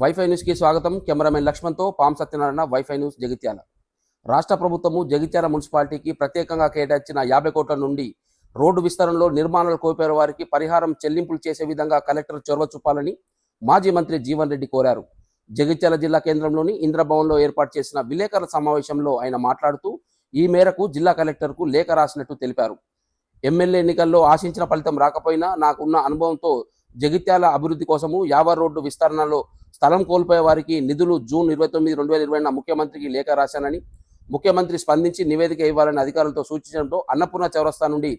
Wifi న్యూస్కి స్వాగతం. Cameraman లక్ష్మణ్తో పాం సత్యనారాయణ వైఫై న్యూస్ జగిత్యాల. రాష్ట్ర ప్రభుత్వము జగిత్యాల మున్సిపాలిటీకి ప్రత్యేకంగా కేటాయించిన యాభై కోట్ల నుండి రోడ్డు విస్తరణలో నిర్మాణాలు కోల్పోయిన వారికి పరిహారం చెల్లింపులు చేసే విధంగా కలెక్టర్ చొరవ చూపాలని మాజీ మంత్రి జీవన్ రెడ్డి కోరారు. జగిత్యాల జిల్లా కేంద్రంలోని ఇంద్రభవన్లో ఏర్పాటు చేసిన విలేకరుల సమావేశంలో ఆయన మాట్లాడుతూ ఈ మేరకు జిల్లా కలెక్టర్కు లేఖ రాసినట్టు తెలిపారు. ఎమ్మెల్యే ఎన్నికల్లో ఆశించిన ఫలితం రాకపోయినా నాకున్న అనుభవంతో జగిత్యాల అభివృద్ధి కోసము యావర్ రోడ్డు విస్తరణలో స్థలం కోల్పోయే వారికి నిధులు జూన్ ఇరవై తొమ్మిది రెండు వేల ఇరవై ముఖ్యమంత్రికి లేఖ రాశానని ముఖ్యమంత్రి స్పందించి నివేదిక ఇవ్వాలని అధికారులతో సూచించడంతో అన్నపూర్ణ చౌరస్తా నుండి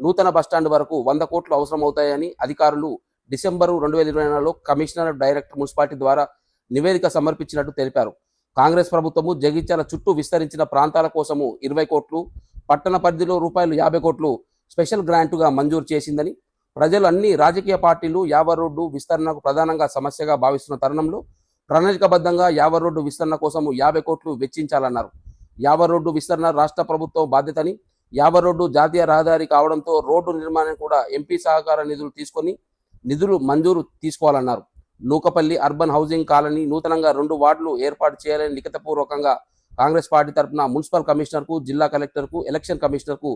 నూతన బస్టాండ్ వరకు వంద కోట్లు అవసరమవుతాయని అధికారులు డిసెంబరు రెండు వేల ఇరవై నాలుగులో కమిషనర్ డైరెక్టర్ మున్సిపాలిటీ ద్వారా నివేదిక సమర్పించినట్టు తెలిపారు. కాంగ్రెస్ ప్రభుత్వము జగిత్యాల చుట్టూ విస్తరించిన ప్రాంతాల కోసము ఇరవై కోట్లు పట్టణ పరిధిలో రూపాయలు యాభై కోట్లు స్పెషల్ గ్రాంటుగా మంజూరు చేసిందని ప్రజలు అన్ని రాజకీయ పార్టీలు యావర్ రోడ్డు విస్తరణకు ప్రధానంగా సమస్యగా భావిస్తున్న తరుణంలో ప్రణాళికబద్ధంగా యావర్ రోడ్డు విస్తరణ కోసం యాభై కోట్లు వెచ్చించాలన్నారు. యావర్ రోడ్డు విస్తరణ రాష్ట్ర ప్రభుత్వం బాధ్యతని యావర్ రోడ్డు జాతీయ రహదారి కావడంతో రోడ్డు నిర్మాణం కూడా ఎంపీ సహకార నిధులు తీసుకొని నిధులు మంజూరు తీసుకోవాలన్నారు. నూకపల్లి అర్బన్ హౌసింగ్ కాలనీ నూతనంగా రెండు వార్డులు ఏర్పాటు చేయాలని లిఖితపూర్వకంగా కాంగ్రెస్ పార్టీ తరఫున మున్సిపల్ కమిషనర్కు జిల్లా కలెక్టర్కు ఎలక్షన్ కమిషనర్కు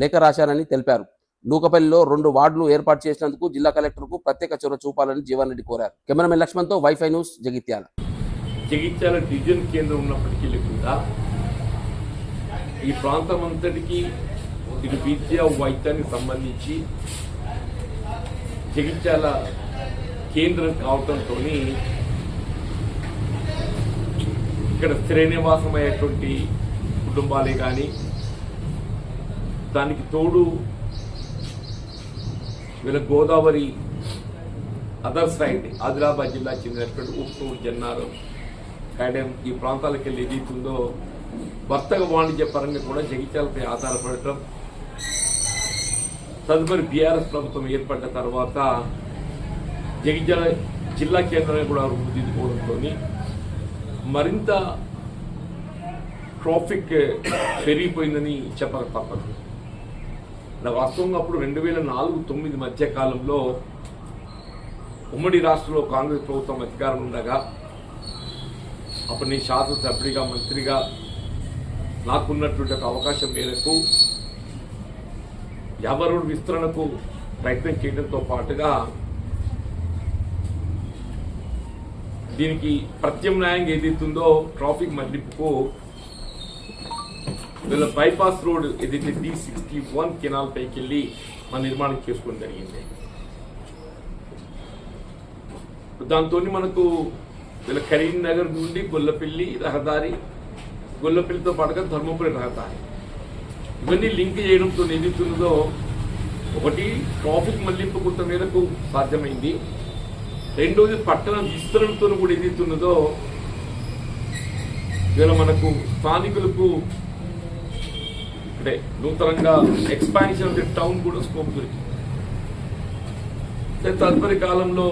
లేఖ రాశారని తెలిపారు. నూకపల్లిలో రెండు వార్డులు ఏర్పాటు చేసినందుకు జిల్లా కలెక్టర్కు ప్రత్యేక చొరవ చూపాలని జీవన్ రెడ్డి కోరారు. Cameraman లక్ష్మణ్తో WiFi news Jagtial. Jagtial division కేంద్రం ఉన్నప్పటికీ కూడా ఈ ప్రాంతం అంతటికి ఇది విద్య వైద్యానికి సంబంధించి జగిత్యాల కేంద్రం కావటంతో ఇక్కడ శ్రీనివాసమయ్యేటువంటి కుటుంబాలే కానీ దానికి తోడు వీళ్ళ గోదావరి అదర్ సైడ్ ఆదిలాబాద్ జిల్లా చెందినటువంటి ఉప్పూరు జన్నారం కాడెం ఈ ప్రాంతాలకు వెళ్ళి ఏదైతుందో వర్తక వాణిజ్య పరంగా కూడా జగిత్యాలపై ఆధారపడటం తదుపరి బీఆర్ఎస్ ప్రభుత్వం ఏర్పడ్డ తర్వాత జగిత్యాల జిల్లా కేంద్రాన్ని కూడా రూపుదిద్దుకోవడంతో మరింత ట్రాఫిక్ పెరిగిపోయిందని చెప్పక తప్పదు. వాస్తవంగా అప్పుడు రెండు వేల నాలుగు తొమ్మిది మధ్య కాలంలో ఉమ్మడి రాష్ట్రంలో కాంగ్రెస్ ప్రభుత్వం అధికారం ఉండగా అప్పుడు నేను శాసనసభ్యుడిగా మంత్రిగా నాకున్నటువంటి ఒక అవకాశం మేరకు ఎవరు విస్తరణకు ప్రయత్నం చేయడంతో పాటుగా దీనికి ప్రత్యామ్నాయంగా ఏదైతుందో ట్రాఫిక్ మళ్ళింపుకు వీళ్ళ బైపాస్ రోడ్ ఏదైతే డి సిక్స్టీ వన్ కెనాల్ పైకి వెళ్ళి మన నిర్మాణం చేసుకోవడం జరిగింది. దాంతో మనకు వీళ్ళ కరీంనగర్ నుండి గొల్లపల్లి రహదారి గొల్లపల్లితో పాటుగా ధర్మపురి రహదారి. ఇవన్నీ లింక్ చేయడంతో ఏదైతున్నదో ఒకటి ట్రాఫిక్ మళ్ళింపు కొంత మేరకు సాధ్యమైంది. రెండోది పట్టణ విస్తరణతో కూడా ఏదైతున్నదో ఇవాళ మనకు స్థానికులకు అంటే నూతనంగా ఎక్స్పాన్షన్ ఆఫ్ ది టౌన్ కూడా స్కోప్ దొరికింది తదుపరి కాలంలో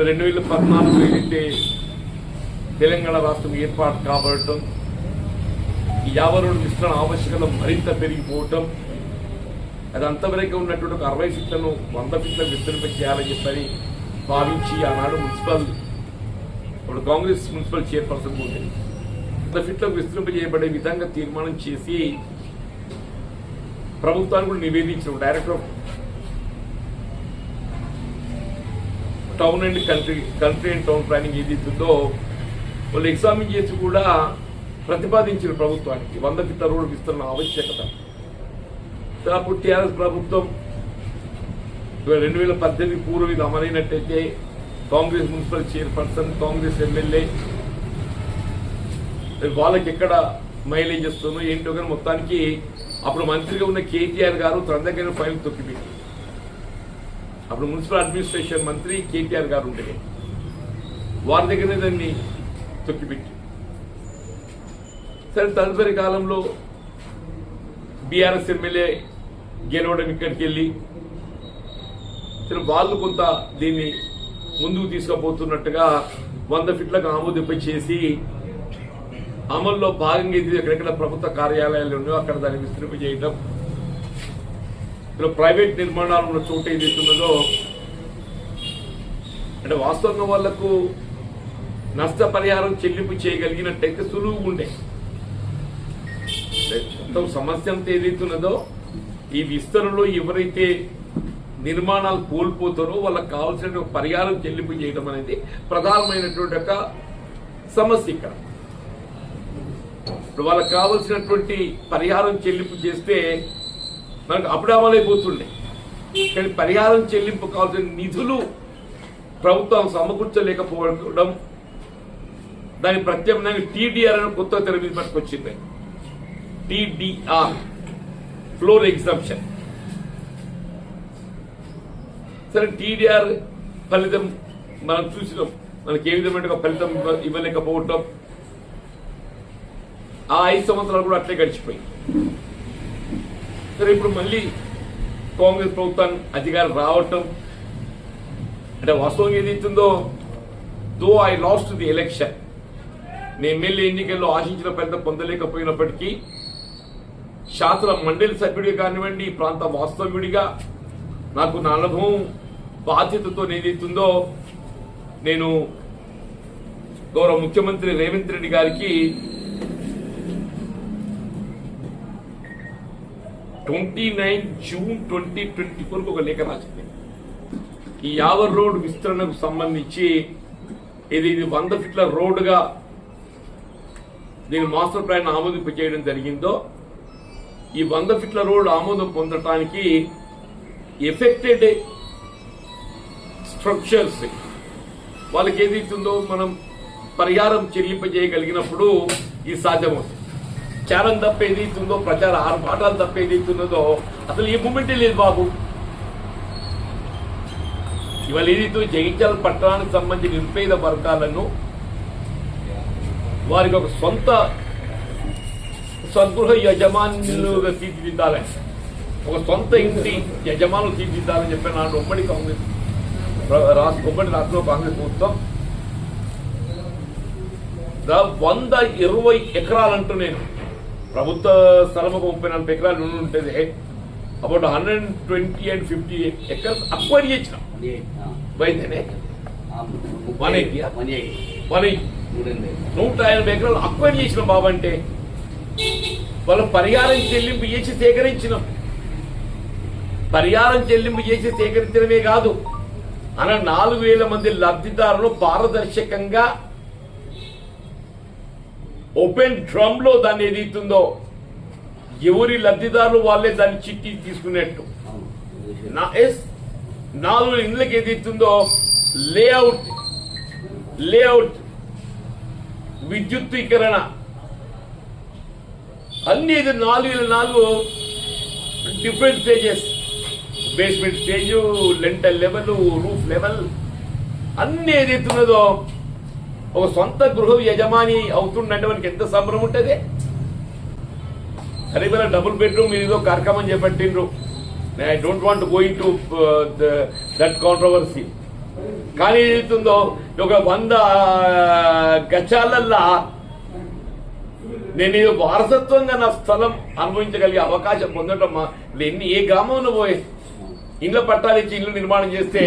రెండు వేల పద్నాలుగు ఏదైతే తెలంగాణ రాష్ట్రం ఏర్పాటు కాబడటం ఈ యాభై రెండు ఆవశ్యకత మరింత పెరిగిపోవటం అది అంతవరకు ఉన్నటువంటి ఒక అరవై ఫీట్లను వంద ఫీట్లకు విస్తరింప చేయాలని చెప్పని భావించి ఆనాడు మున్సిపల్ ఇప్పుడు కాంగ్రెస్ మున్సిపల్ చైర్పర్సన్ ఉంది వంద ఫీట్లకు విస్తరింప చేయబడే విధంగా తీర్మానం చేసి ప్రభుత్వానికి కూడా నివేదించిన director of town and country country and town planning ఏదైతుందో వాళ్ళు ఎగ్జామిన్ చేసి కూడా ప్రతిపాదించిన ప్రభుత్వానికి. వందకి తరువులకు ఇస్తున్న విస్తరణ ఆవశ్యకత. అప్పుడు టీఆర్ఎస్ ప్రభుత్వం రెండు వేల పద్దెనిమిది పూర్వం ఇది అమలైనట్టయితే Congress municipal chairperson Congress MLA వాళ్ళకి ఎక్కడ మైలేజ్ ఇస్తుందో ఏంటో కానీ మొత్తానికి అప్పుడు మంత్రిగా ఉన్న కేటీఆర్ గారు తన దగ్గర ఫైల్ తొక్కిపెట్టి అప్పుడు మున్సిపల్ అడ్మినిస్ట్రేషన్ మంత్రి కేటీఆర్ గారు ఉండే. వారి దగ్గరనే దాన్ని తొక్కిపెట్టి సరే తదుపరి కాలంలో బీఆర్ఎస్ ఎమ్మెల్యే గెలవడం ఇక్కడికి వెళ్ళి సరే వాళ్ళు కొంత దీన్ని ముందుకు తీసుకుపోతున్నట్టుగా వంద ఫీట్లకు ఆమోదింప చేసి అమల్లో భాగంగా ఇది ఎక్కడెక్కడ ప్రభుత్వ కార్యాలయాలు ఉన్నాయో అక్కడ దాన్ని విస్తరింప చేయడం ఇలా ప్రైవేట్ నిర్మాణాలు ఉన్న చోట ఏదైతున్నదో అంటే వాస్తవంగా వాళ్ళకు నష్టపరిహారం చెల్లింపు చేయగలిగినట్టయితే సులువుగా ఉండే. మొత్తం సమస్య అంతా ఏదైతున్నదో ఈ విస్తరణలో ఎవరైతే నిర్మాణాలు కోల్పోతారో వాళ్ళకి కావాల్సిన పరిహారం చెల్లింపు చేయడం అనేది ప్రధానమైనటువంటి ఒక సమస్య ఇక్కడ. ఇప్పుడు వాళ్ళకి కావలసినటువంటి పరిహారం చెల్లింపు చేస్తే మనకు అప్పుడు అమలైపోతుండే. కానీ పరిహారం చెల్లింపు కావాల్సిన నిధులు ప్రభుత్వం సమకూర్చలేకపోవడం దాని ప్రత్యామ్నాయం టీడీఆర్ అని కొత్త తెర మీద పట్టుకొచ్చింది టీడీఆర్ ఫ్లోర్ ఎగ్జామ్షన్ సరే టీడీఆర్ ఫలితం మనం చూసినాం. మనకి ఏ విధమైన ఫలితం ఇవ్వలేకపోవటం ఆ ఐదు సంవత్సరాలు కూడా అట్లే గడిచిపోయి సరే ఇప్పుడు మళ్ళీ కాంగ్రెస్ ప్రభుత్వం అధికారం రావటం అంటే వాస్తవం ఏదైతుందో though I lost the election. నేను ఎమ్మెల్యే ఎన్నికల్లో ఆశించిన పెద్ద పొందలేకపోయినప్పటికీ శాస్త్ర మండలి సభ్యుడిగా కానివ్వండి ఈ ప్రాంత వాస్తవ్యుడిగా నాకు నా అనుభవం బాధ్యతతో ఏదైతుందో నేను గౌరవ ముఖ్యమంత్రి రేవంత్ రెడ్డి గారికి twenty nine June twenty twenty ఫోర్కి ఒక లేఖ రాసింది. ఈ యావర్ రోడ్ విస్తరణకు సంబంధించి ఇది ఇది వంద ఫీట్ల రోడ్డుగా దీని మాస్టర్ ప్లాన్ ఆమోదింప చేయడం జరిగిందో ఈ వంద ఫీట్ల రోడ్ ఆమోదం పొందటానికి ఎఫెక్టెడ్ స్ట్రక్చర్స్ వాళ్ళకి ఏదైతుందో మనం పరిహారం చెల్లింపజేయగలిగినప్పుడు ఇది సాధ్యమవుతుంది. చారం తప్ప ఏదైతుందో ప్రచార ఆర్భాటాలు తప్ప ఏదైతున్నదో అసలు ఈ మూమెంటే లేదు బాబు. ఇవాళ ఏదైతే జగిత్యాల పట్టణానికి సంబంధించిన నిరుపేద వర్గాలను వారికి ఒక సొంత సద్గృహ యజమానులుగా తీర్చిదిద్దాలని ఒక సొంత ఇంటి యజమానులు తీర్చిదిద్దాలని చెప్పిన నాడు ఉమ్మడి కాంగ్రెస్ రాష్ట్ర ఉమ్మడి రాష్ట్రంలో కాంగ్రెస్ ప్రభుత్వం. వంద ఇరవై ఎకరాలంటూ నేను ప్రభుత్వ స్థలం ఒక ముప్పై నలభై ఎకరాలు ఉంటుంది. About hundred twenty and fifty acres acquire చేసిన. నూట ఎనభై ఎకరాలు అక్వైర్ చేసిన బాబు అంటే వాళ్ళ పరిహారం చెల్లింపు చేసి సేకరించినాం. పరిహారం చెల్లింపు చేసి సేకరించడమే కాదు. అన నాలుగు వేల మంది లబ్ధిదారులు పారదర్శకంగా ఓపెన్ డ్రమ్లో దాన్ని ఏదైతుందో ఎవరి లబ్ధిదారులు వాళ్ళే దాన్ని చిట్టి తీసుకునేట్టు. నా ఎస్ నాలుగు ఇండ్లకి ఏదైతుందో లేఅవుట్ లేఅవుట్ విద్యుత్తీకరణ. అన్ని ఇది నాలుగు నాలుగు different stages. Basement stage lintel level roof level అన్ని ఏదైతున్నదో ఒక సొంత గృహ యజమాని అవుతుండంటే మనకి ఎంత సంబరం ఉంటుంది? సరే మన డబుల్ బెడ్రూమ్ ఇది ఏదో కార్యక్రమం చేపట్టిండ్రు. I don't want going to that controversy కానీ ఏదైతుందో ఒక వంద గజాలల్లా నేను ఇది వారసత్వంగా నా స్థలం అనుభవించగలిగే అవకాశం పొందటం నేను ఎన్ని ఏ గ్రామంలో పోయే? ఇండ్ల పట్టాలిచ్చి ఇల్లు నిర్మాణం చేస్తే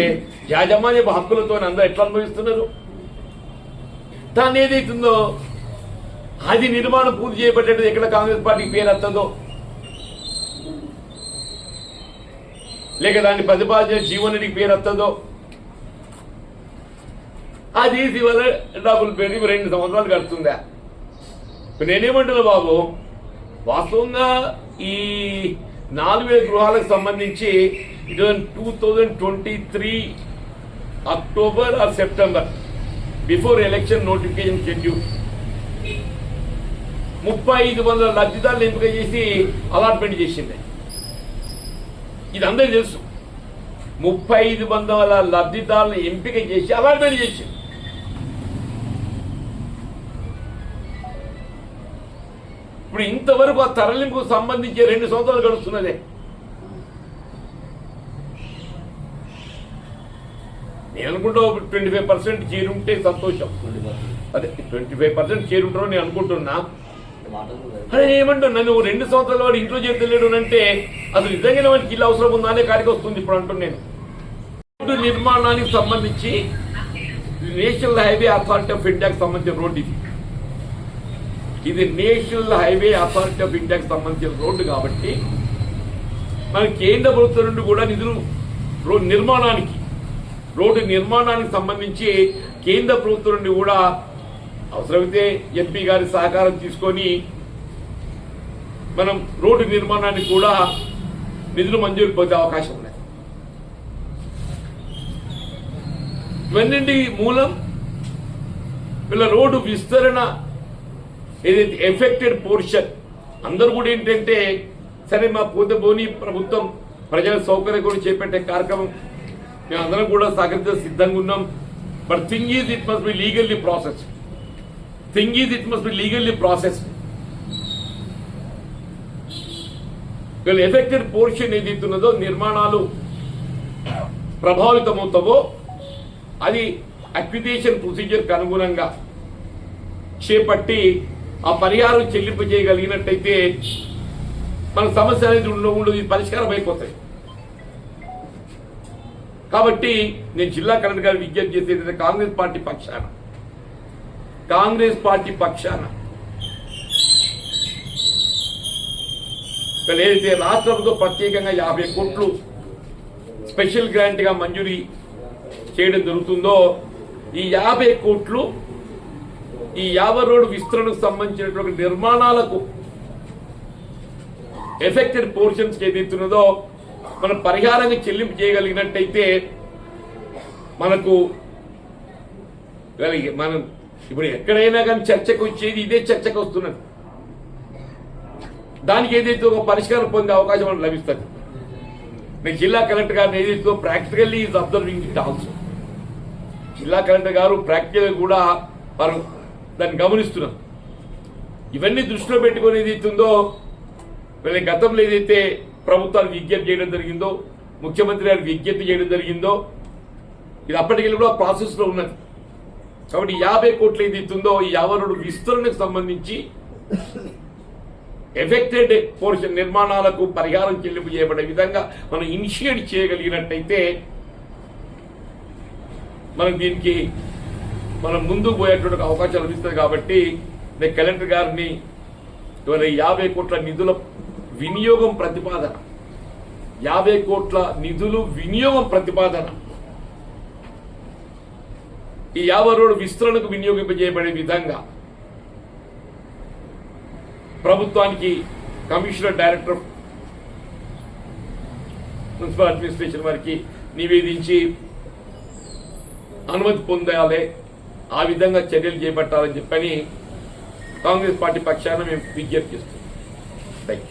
యాజమాన్య హక్కులతో అందరూ ఎట్లా అనుభవిస్తున్నారు? దాన్ని ఏదైతుందో అది నిర్మాణం పూర్తి చేయబట్టేది ఎక్కడ కాంగ్రెస్ పార్టీకి పేరు వస్తుందో. లేక దాన్ని ప్రతిపాదించిన జీవనడికి పేరు వస్తుందో. అది ఇవాళ వల్ల డబ్బులు పెరిగి రెండు సంవత్సరాలు గడుతుందా ఇప్పుడు నేనేమంటున్నా బాబు వాస్తవంగా ఈ నాలుగు వేల గృహాలకు సంబంధించి ఇది two thousand twenty three October or September before election notification schedule ముప్పై ఐదు వందల లబ్ధిదారులు ఎంపిక చేసి అలాట్మెంట్ చేసింది. ఇది అందరూ తెలుసు. ముప్పై ఐదు వందల లబ్ధిదారులు ఎంపిక చేసి అలాట్మెంట్ చేసింది. ఇప్పుడు ఇంతవరకు ఆ తరలింపుకు సంబంధించి రెండు సంవత్సరాలు గడుస్తున్నదే. అనుకుంటా ట్వంటీ ఫైవ్ పర్సెంట్ చేరుంటే సంతోషం. అదే ట్వంటీ ఫైవ్ పర్సెంట్ చేరుంటారో నేను అనుకుంటున్నా. అరే ఏమంటున్నా నువ్వు రెండు సంవత్సరాల వాడు ఇంట్లో చేతలేడు అంటే అసలు నిజంగానే వాడికి ఇల్లు అవసరం ఉందా అనే కాడికి వస్తుంది ఇప్పుడు అంటున్నాను నేను. రోడ్డు నిర్మాణానికి సంబంధించి నేషనల్ హైవే అథారిటీ ఆఫ్ ఇండియాకి సంబంధించిన రోడ్డు ఇది. ఇది నేషనల్ హైవే అథారిటీ ఆఫ్ ఇండియాకి సంబంధించిన రోడ్డు కాబట్టి మన కేంద్ర ప్రభుత్వం నుండి కూడా నిధులు రోడ్డు నిర్మాణానికి రోడ్డు నిర్మాణానికి సంబంధించి కేంద్ర ప్రభుత్వం నుండి కూడా అవసరమైతే ఎంపీ గారి సహకారం తీసుకొని మనం రోడ్డు నిర్మాణానికి కూడా నిధులు మంజూరు పొందే అవకాశం ఉన్నాయి ఇవన్నీ మూలం వీళ్ళ రోడ్డు విస్తరణ ఏదైతే ఎఫెక్టెడ్ పోర్షన్ అందరూ కూడా ఏంటంటే సరే మా పోతే పోని ప్రభుత్వం ప్రజల సౌకర్యం కూడా చేపట్టే కార్యక్రమం మేము అందరం కూడా సహకరించే సిద్ధంగా ఉన్నాం. But thing is it must be legally process thing is it must be legally process వీళ్ళు ఎఫెక్టెడ్ పోర్షన్ ఏదైతున్నదో నిర్మాణాలు ప్రభావితమవుతావో అది అక్విజేషన్ ప్రొసీజర్కి అనుగుణంగా చేపట్టి ఆ పరిహారం చెల్లింపు చేయగలిగినట్టయితే మన సమస్య అనేది ఉండ ఉండదు ఇది పరిష్కారం అయిపోతాయి కాబట్టి నేను జిల్లా కలెక్టర్ గారు విజ్ఞప్తి చేసేది కాంగ్రెస్ పార్టీ పక్షాన. కాంగ్రెస్ పార్టీ పక్షాన. ఏదైతే రాష్ట్ర ప్రభుత్వం ప్రత్యేకంగా యాభై కోట్లు స్పెషల్ గ్రాంట్గా మంజూరీ చేయడం జరుగుతుందో ఈ యాభై కోట్లు ఈ యాభై రోడ్డు విస్తరణకు సంబంధించినటువంటి నిర్మాణాలకు ఎఫెక్టెడ్ పోర్షన్స్ ఏదైతున్నదో మనం పరిహారంగా చెల్లింపు చేయగలిగినట్టయితే మనకు మనం ఇప్పుడు ఎక్కడైనా కానీ చర్చకు వచ్చేది ఇదే చర్చకు వస్తున్నది. దానికి ఏదైతే ఒక పరిష్కారం పొందే అవకాశం మనకు లభిస్తుంది. నేను జిల్లా కలెక్టర్ గారిని ఏదైతే practically is observing it also. జిల్లా కలెక్టర్ గారు ప్రాక్టికల్ కూడా వారు దాన్ని గమనిస్తున్నాం ఇవన్నీ దృష్టిలో పెట్టుకొని ఏదైతుందో వీళ్ళ గతంలో ఏదైతే ప్రభుత్వాలు విజ్ఞప్తి చేయడం జరిగిందో ముఖ్యమంత్రి గారు విజ్ఞప్తి చేయడం జరిగిందో ఇది అప్పటికెళ్ళి కూడా ప్రాసెస్లో ఉన్నది. కాబట్టి యాభై కోట్లు ఏదైతుందో ఈ ఆవరణ విస్తరణకు సంబంధించి ఎఫెక్టెడ్ పోర్షన్ నిర్మాణాలకు పరిహారం చెల్లింపు చేయబడే విధంగా మనం ఇనిషియేట్ చేయగలిగినట్టయితే మనం దీనికి మనం ముందుకు పోయేటువంటి అవకాశం లభిస్తుంది కాబట్టి నేను కలెక్టర్ గారిని ఇవాళ యాభై కోట్ల నిధుల వినియోగం ప్రతిపాదన. యాభై కోట్ల నిధులు వినియోగం ప్రతిపాదన. ఈ యాభై రోడ్డు విస్తరణకు వినియోగింపజేయబడే విధంగా ప్రభుత్వానికి కమిషనర్ డైరెక్టర్ మున్సిపల్ అడ్మినిస్ట్రేషన్ వారికి నివేదించి అనుమతి పొందాలి ఆ విధంగా చర్యలు చేపట్టాలని చెప్పని కాంగ్రెస్ పార్టీ పక్షాన మేము విజ్ఞప్తి చేస్తున్నాం. Thank you